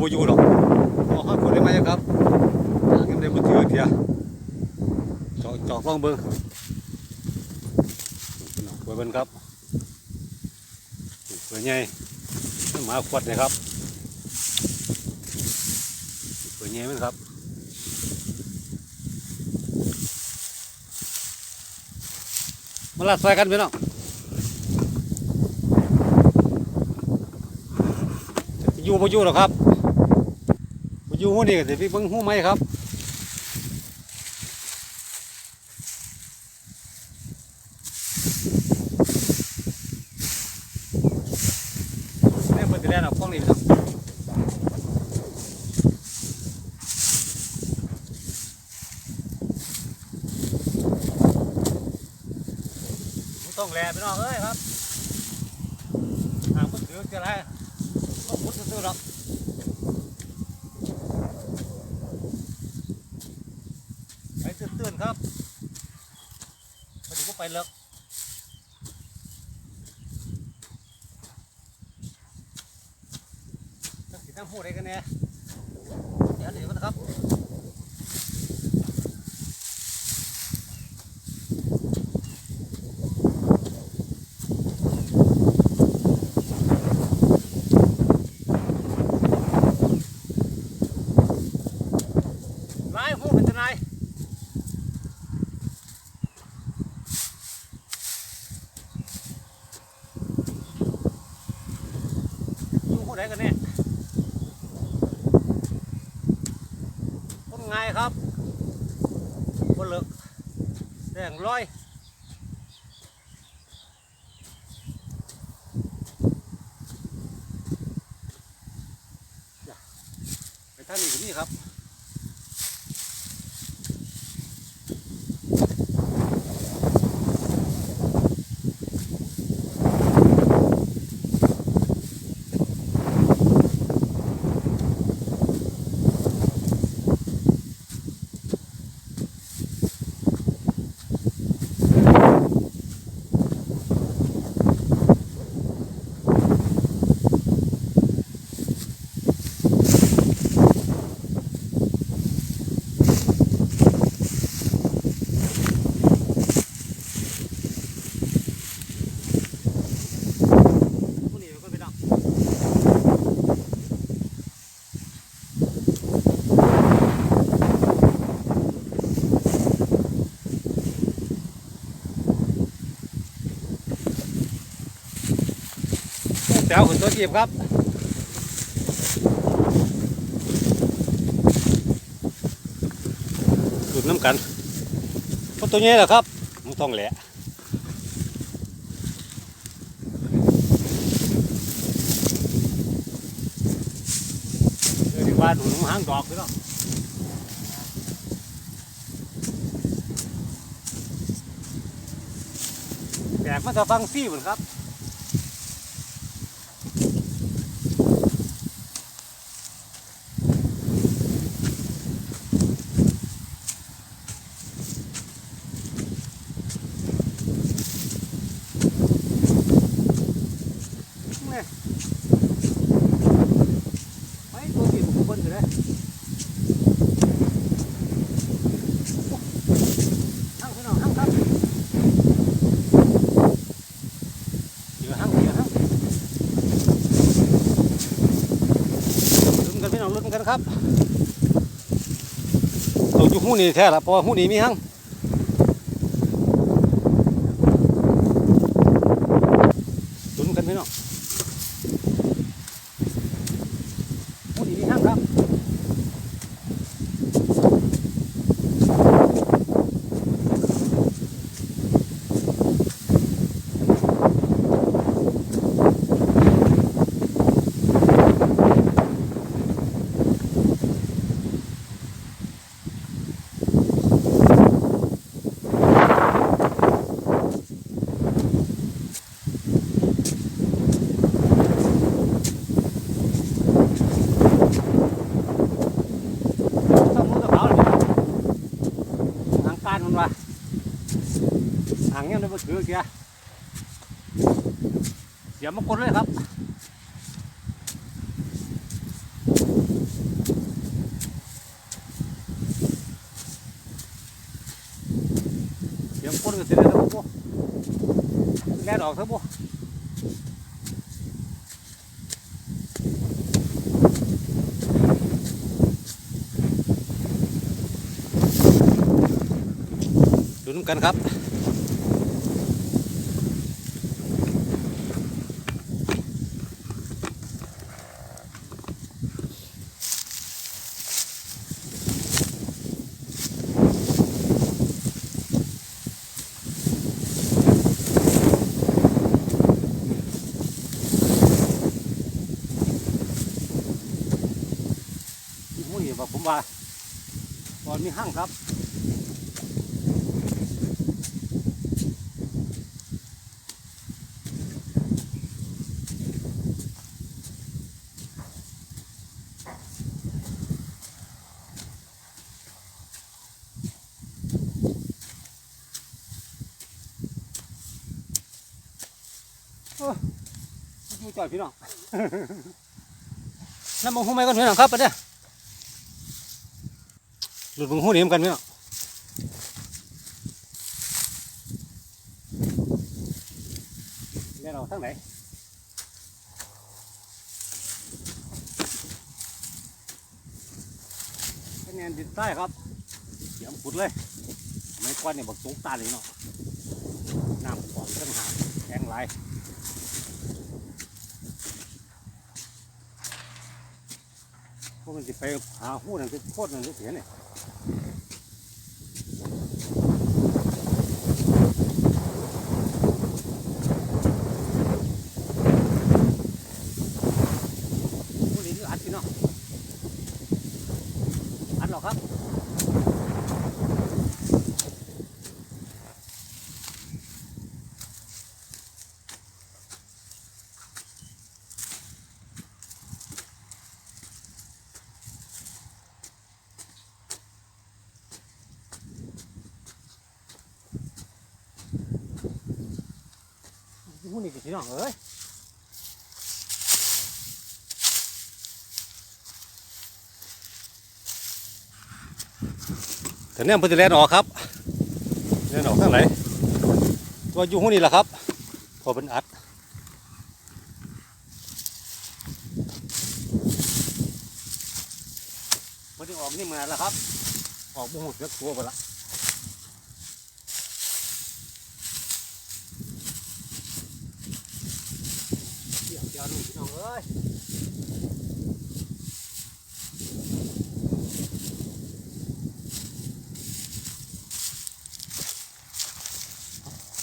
บ่อยู่หรอกพอห้อยคนได้ไหมครับหาเงินได้บ่ถือเดียจอกจอกลองเบิ่งเปิดเบิ่งครับเปิดใหญ่หมาขวดเลยครับเปิดใหญ่มั้ยครับมาลัดซอยกันพี่น้องอยู่บ่อยู่หรอครับ อยู่หูนี่ก็สิไปเบิ่งหูไหมครับเนี่ยเปิดแต่แรกเอากล้องนี่พี่น้องบ่ต้องแลพี่น้องเอ้ยครับหางมันถือจะไรต้องมุดซื่อๆหรอก ไปตื่นๆ ครับไปถึงก็ไปเลิกตั้งสิตั้งหูได้กันเนี่ยเดี๋ยวเดี๋ยวกันะครับไล่หูเป็นทนาย อยู่คนไหนกันเนี่ยคนง่ายครับคนเลิก แดงร้อยจ้ะไปท่างนี้กับนี่ครับ พวกนี้มันก็ไปดัง แถวขุนตัวจีบครับดูดน้ำกันเพราะตัวนี้แหละครับมันต้องแหละเดี๋ยวดีกว่าหนูหางดอกไปแล้วแบกมาจะฟังซี่เหมือนครับ เนี่ยไม่ตัวสีผมเบิ้ลเลยห้างพี่น้องห้างครับเดี๋ยวห้างเดี๋ยวห้างลุ้นกันพี่น้องลุ้นกันครับเราอยู่ หู้นี่แท้ละเพราะว่าหู้นี่มีห้าง หังเนี่ยมันถือเกียเสียมากดเลยครับเสียมกดก็เสียแล้วพวกแล่นออกเถอะพวกดูน้ำกันครับ มีห้างครับโอ้ยดูจ่อยพี่น้องน้ำมันหูไม่กันพี่น้องครับไปเด้อ หลุดมึงหูหนีมกันไหมเนาะแม่เราทั้งไหนคะแนนดินใต้ครับเสียมขุดเลยไม่ก้อนเนี่ยบักสูงตาเลยเนาะน้ำขวางตั้งหากแข็งไหลพวกมันจะไปหาหูนั่นคือโคตรนั่นคือเสียเนี่ย ผู้นี้คืออัดพี่น้องอัดหรอครับ ผู้นี้คือพี่น้องเอ้ยแต่เนี่ยมันจะแล่นออกครับแล่นออกทางไหนตัวอยู่ห้องนี้แหละครับ พอเป็นอัดมันจะออกนี่มาแล้วครับ ออกบุ้งเสือกตัวไปละเดี๋ยวเดี๋ยวดูพี่น้อง เอ้ย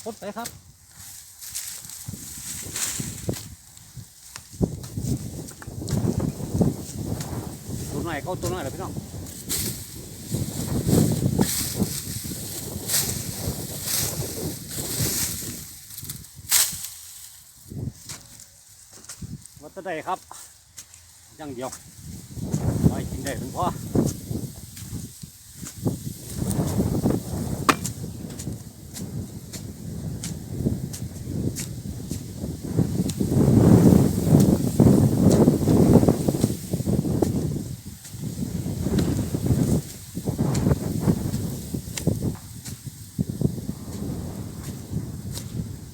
พดไปครับตัวหน่อยเข้าตัวหน่อยเลยพี่น้อง วัดตะได้ครับอยังเดียวไปกินได้ถึงพอ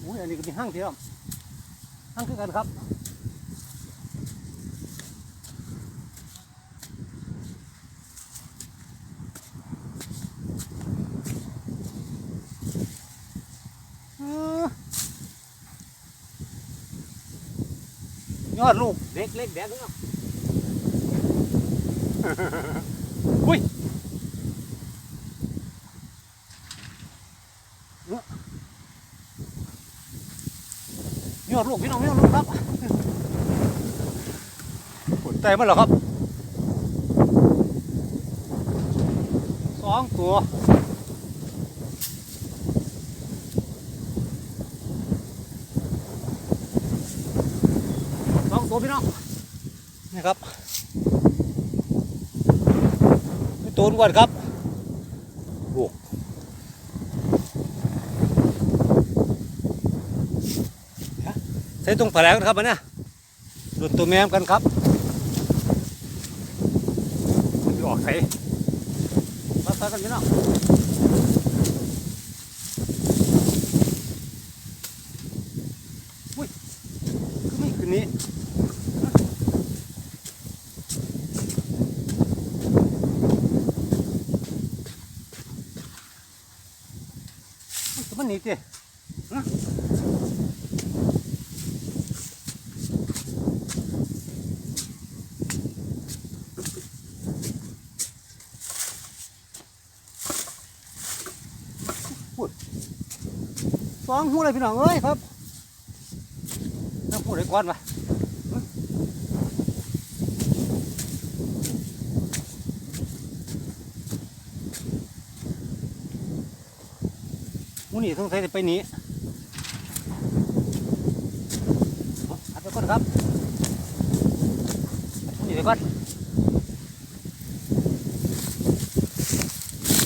อุ้ยอันนี้ก็มีห้างเทียมห้างคือกันครับ ออดลูกเล็กเล็กแดงเนาะอุ้ยยอดลูกพี่น้องยอดลูกครับผลใจมันเหรอครับสองตัว พี่น้องนะครับตูนก่อนครับบวกใช้ตรงแผลกันครับมันเนี่ยหลุดตัวแมมกันครับดูออกใส่รักษากันพี่น้องอุ้ยคือไม่คืนนี้ พูดสองหูเลยพี่น้องเอ้ยครับน้ำพูดเลยก่อนวะฮะ มูนี่สงสัยจะไปหนีเอาอัดไปก่อนครับหมูนี่ไปก่อน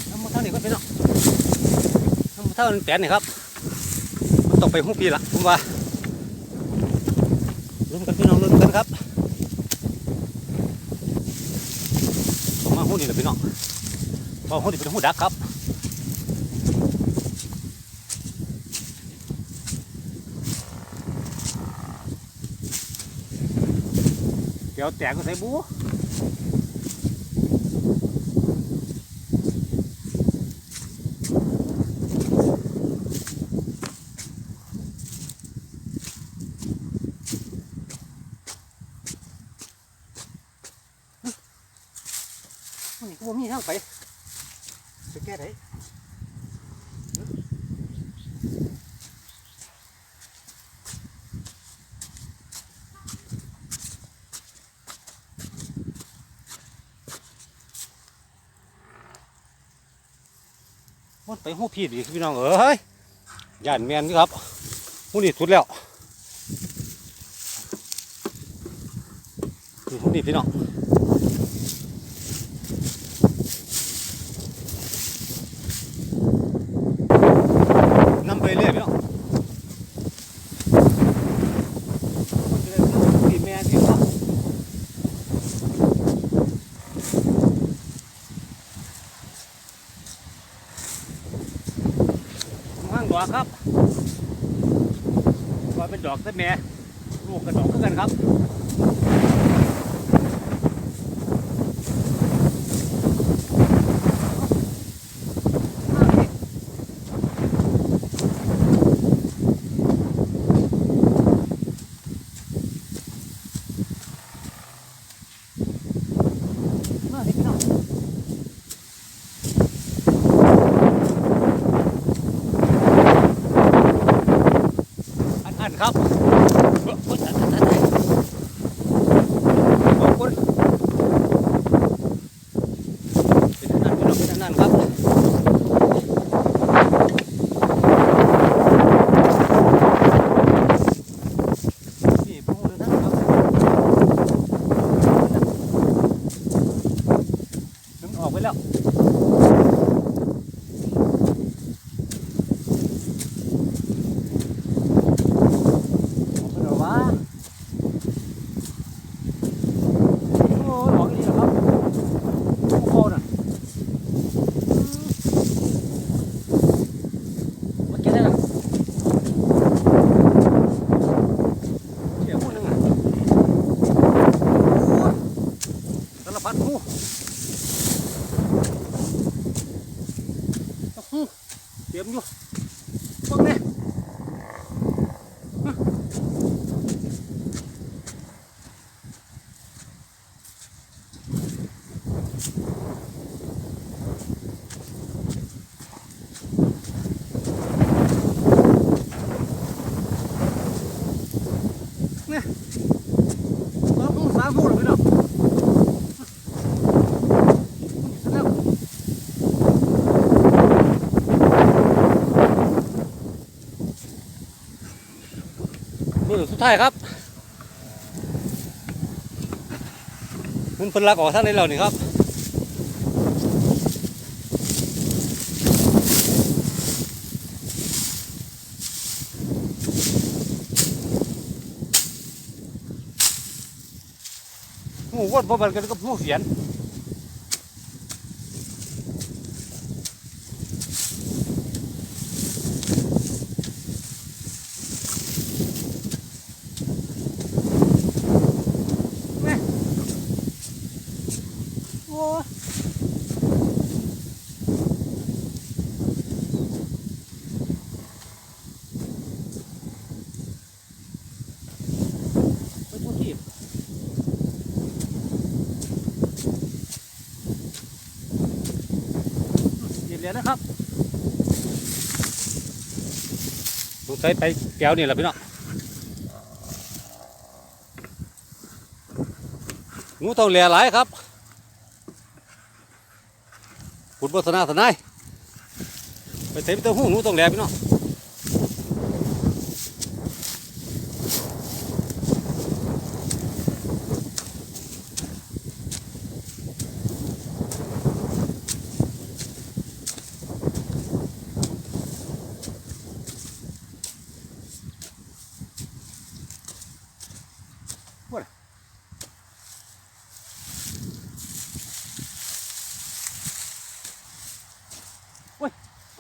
น้ำมันเท่านี้ก่อนพี่น้องน้ำมันเท่านี้แปดนี่ครับมันต้อไปหูพี่ละผมว่าลุ้นกันพี่น้องลุ้นกันครับส่งมาหูนี่แหละพี่น้องเพราะหูนี่เป็นหูดักครับ เดี๋ยวแตกก็ใส่บูหูนี่ก็มีทางไปแก้ไหนมันไป หูพี่ดีพี่น้องเอ้ยย่านแมนนี่ครับหูนี่สุดแล้วนี่หูนี่พี่น้อง นำไปเรื่อยพี่น้องมันจะได้รู้ที่แม่ที่ครับห้างดอกครับ ว่าเป็นดอกเต่แม่ลูกกระดอกกันครับมาดิพี่น้องอันอันครับเอ้อเอ้ยอันอันอันอันขอบคุณเป็นอันอันพี่น้องเป็นอันอันครับนี่พวกเดินทางครับ ถึงออกไปแล้วออกไปแล้ววะโอ้ยออกอีกแล้วครับโอ้โหน่ะมาเก็บได้แล้วเดี๋ยวพูดหนึ่งอะโอ้ยสารพัดหู อื้อหือเตรียมอยู่ ฟังเนี่ยเนี่ยสองหูสามหูเลยพี่น้องเสร็จแล้ว มือ สุดท้ายครับมันเป็นลักออกทางในเรานี่ครับหมูวัดบ่บันกันกับหมูเสียนแม่โอ้ย ดี๋ยวนะครับสงสัยไปแก้วนี่แหละพี่น้องงูต้องเหลียหลายครับขุดบทนาสนายไปเต็มเต็มหูงูต้องเหลียพี่น้อง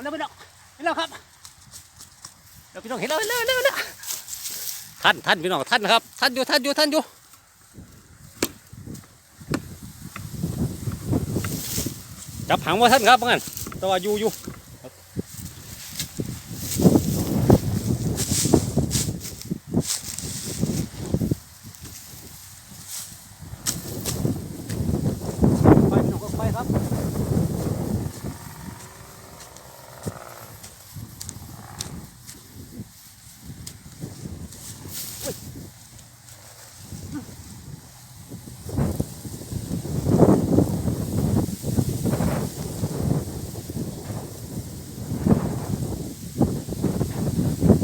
แล้วพี่น้องเห็นแล้วครับเดี๋ยวพี่น้องเห็นแล้วเห็นแล้วเห็นแล้วท่านท่านพี่น้องท่านครับท่านอยู่ท่านอยู่ท่านอยู่จับหางว่าท่านครับเพื่อนแต่ว่าอยู่อยู่ไปพี่น้องก็ไปครับ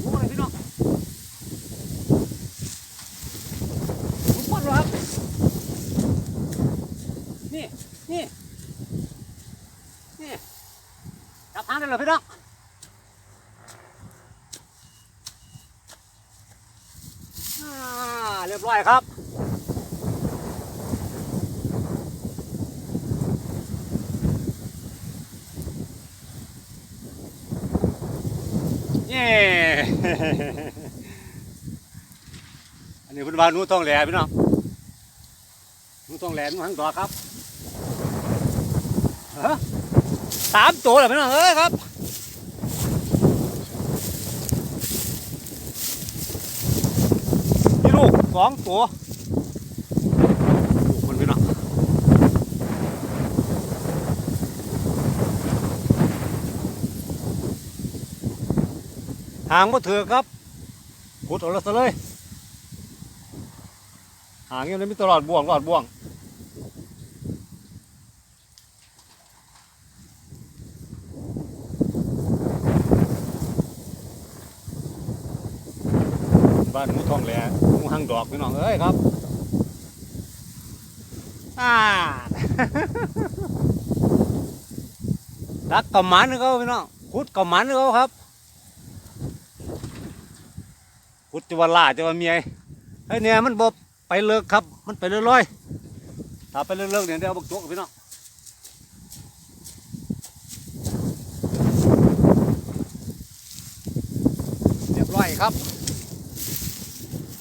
โอ้ยพี่น้องผมปวดเหรอครับ นี่ นี่ นี่ จับหางได้เลยพี่น้องเรียบร้อยครับเย้อันนี้เป็นวานูทองแหล่พี่น้องนูทองแหล่หนูหางดอกครับสามตัวเลยพี่น้องเอ้ยครับนี่ลูก สองตัวลูกคนพี่น้องหางมาถือครับขุดเอาละซะเลยหางยังไม่ตลอดบ่วงตลอดบ่วงบ้านหมูทองแหล่ หมูหังดอกพี่น้องเอ้ยครับอ่ารักกับหมันเขาพี่น้องขุดกับหมันเขาครับขุดจะว่าล่าจะว่าเมียไอ้เนี่ยมันบบไปเลิกครับ มันไปเรื่อยๆถ้าไปเลิกๆเนี่ยเดี๋ยวเอาบักจุกพี่น้องเรียบร้อยครับ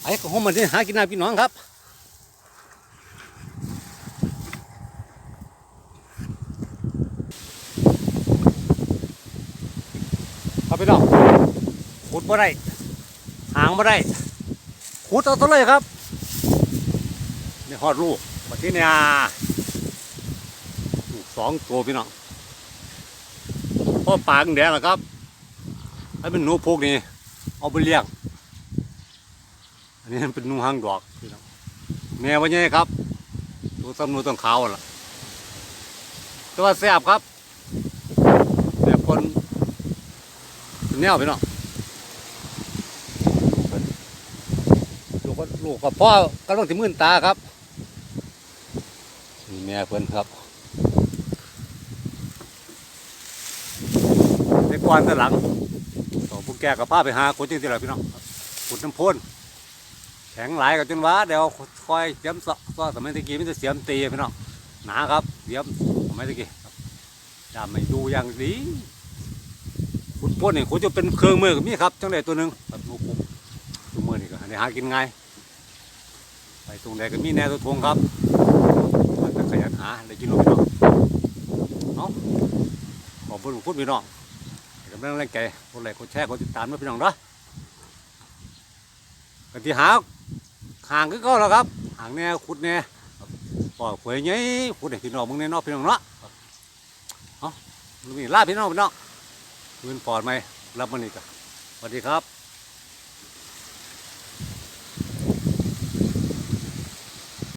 ไอ้ของมันที่หากินน้ำพี่น้องครับครับพี่น้องขุดบ่ได้หางบ่ได้ขุดเอาตัวเลยครับนี่ฮอดลูกมาที่เนี่ยลูกสองตัวพี่น้องพ่อปากแดงเหรอครับให้เป็นหนูพวกนี้เอาไปเลี้ยง อันนี้เป็นนูหางดอกพี่น้องแม่ว่าไงครับตัวซ้ำนูต้องขาวล่ะตัวแซบครับแบบคนเป็นแนวพี่น้องลูกก็ลูกกับพ่อกำลังถึงมื่นตาครับนี่แม่เพื่อนครับในกวนตะหลังต่อพวกแกกับป้าไปหาคนจริงที่ไรพี่น้องขุดน้ำพ่น แข็งหลายกับจนว่าเดี๋ยวคอยเสียมซอซอสมัยตะกี้ไมแต่ได้เสียมตีพี่น้องหนาครับเสียมสมัยตะกี้ครับจำไม่ดูอย่างดีขุดพ่นเนี่ยขุดจะเป็นเครื่องมือกับมีครับจังไดตัวหนึ่งครับลูปุ๊บตัวมือนี่ก็อันหากินไงไปตรงไหนก็มีแนวตัวทงครับมันจะขยันหาได้กินลงพี่น้องเอาขอบคุณคุณพี่น้องกำลังแรงใจกดไลค์กดแชร์กดติดตามด้วยพี่น้องเนาะกันที่หา ห่างก็ก็แล้วครับห่างแน่ขุดแน่ปล่อยหวยไงขุดให้พี่น้องมึงแน่เนอพี่น้องเนาะเอ้ามีลาพี่น้องพี่น้องมือนปอดไหมรับมันอีกอะสวัสดีครับ